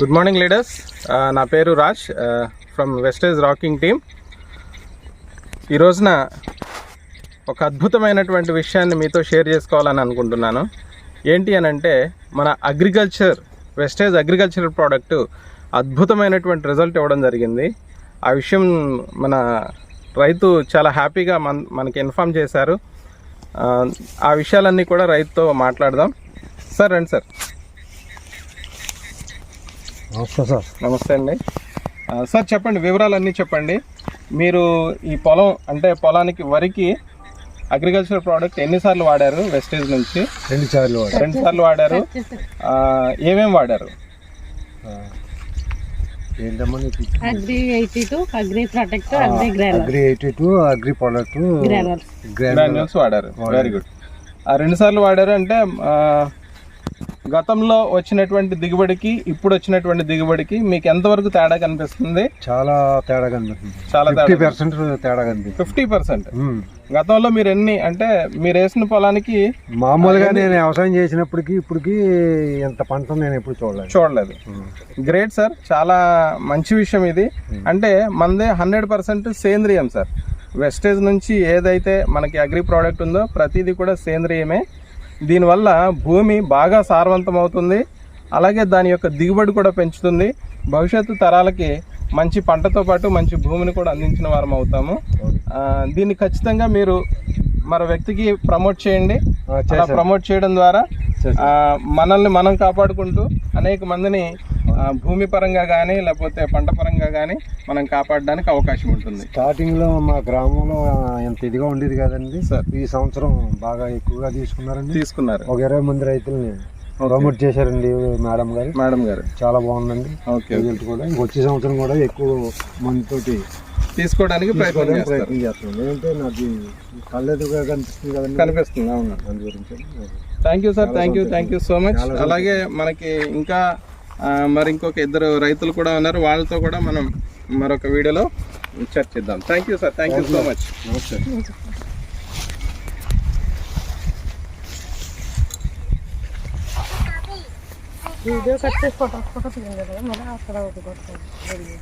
Good morning leaders నా పేరు Raj. From wastage rocking team ఈ రోజున ఒక అద్భుతమైనటువంటి విషయాన్ని మీతో షేర్ చేసుకోవాలని అనుకుంటున్నాను. ఏంటి అని అంటే మన అగ్రికల్చర్ వెస్టేజ్ అగ్రికల్చర్ ప్రోడక్ట్ అద్భుతమైనటువంటి రిజల్ట్ ఇవ్వడం జరిగింది. ఆ విషయం మన రైతు చాలా హ్యాపీగా మన మనకి ఇన్ఫామ్ చేశారు. ఆ, ఆ విషయాలన్నీ కూడా రైతుతో మాట్లాడదాం. సార్ రండి సార్ నమస్తే సార్. నమస్తే అండి. సార్ చెప్పండి వివరాలన్నీ చెప్పండి. మీరు ఈ పొలం అంటే పొలానికి వరికి అగ్రికల్చర్ ప్రోడక్ట్ ఎన్నిసార్లు వాడారు? వెస్టేజ్ నుంచి? రెండు సార్లు రెండు సార్లు వాడారు. ఆ, ఏమేం వాడారు? Agri eighty two agri protect agri grower agri eighty two agri product వాడారు. వెరీ గుడ్ ఆ రెండు సార్లు వాడారు అంటే ఆ, గతంలో వచ్చినటువంటి దిగుబడికి ఇప్పుడు వచ్చినటువంటి దిగుబడికి మీకు ఎంతవరకు తేడా కనిపిస్తుంది? చాలా తేడా కనిపిస్తుంది. చాలా ఫిఫ్టీ పర్సెంట్ తేడా కనిపిస్తుంది. Fifty percent. గతంలో మీరు ఎన్ని అంటే మీరు వేసిన పొలానికి మామూలుగా నేను వ్యవసాయం చేసినప్పటికి ఇప్పటికి ఎంత పంట నేను ఎప్పుడు చూడలేదు. చూడలేదు. Great sir. చాలా మంచి విషయం ఇది. అంటే మనదే హండ్రెడ్ పర్సెంట్ సేంద్రియం సార్. వెస్టేజ్ నుంచి ఏదైతే మనకి అగ్రి ప్రోడక్ట్ ఉందో ప్రతిదీ కూడా సేంద్రియమే. దీనివల్ల భూమి బాగా సారవంతం అవుతుంది. అలాగే దాని యొక్క దిగుబడి కూడా పెంచుతుంది. భవిష్యత్తు తరాలకి మంచి పంటతో పాటు మంచి భూమిని కూడా అందించిన వారం అవుతాము. దీన్ని ఖచ్చితంగా మీరు మరో వ్యక్తికి ప్రమోట్ చేయండి. ప్రమోట్ చేయడం ద్వారా మనల్ని మనం కాపాడుకుంటూ అనేక మందిని భూమి పరంగా కానీ లేకపోతే పంట పరంగా కానీ మనం కాపాడడానికి అవకాశం ఉంటుంది. స్టార్టింగ్లో మా గ్రామంలో ఎంత ఇదిగా ఉండేది కదండి సార్. ఈ సంవత్సరం బాగా ఎక్కువగా తీసుకున్నారండి. తీసుకున్నారు. ఒక ఇరవై మంది రైతుల్ని ప్రమోట్ చేశారండి మేడం గారు. మేడం గారు. చాలా బాగుందండి. ఓకే రిజల్ట్ కూడా. ఇంకొచ్చే సంవత్సరం కూడా ఎక్కువ మందితోటి తీసుకోవడానికి ప్రయత్నం ప్రయత్నం చేస్తున్నాం ఏంటంటే నాది కళ్ళెదురుగా కనిపిస్తుంది కదండి. కనిపిస్తుంది అవును. దాని గురించి. Thank you sir thank you thank you so much అలాగే మనకి ఇంకా మరి ఇంకొక ఇద్దరు రైతులు కూడా ఉన్నారు. వాళ్ళతో కూడా మనం మరొక వీడియోలో చర్చిద్దాం. Thank you sir thank you so much నమస్తే వీడియో కట్ చేసి ఫోటో ఫోటో తీయండి కదా. మళ్ళీ అక్కడ కొట్టుకోండి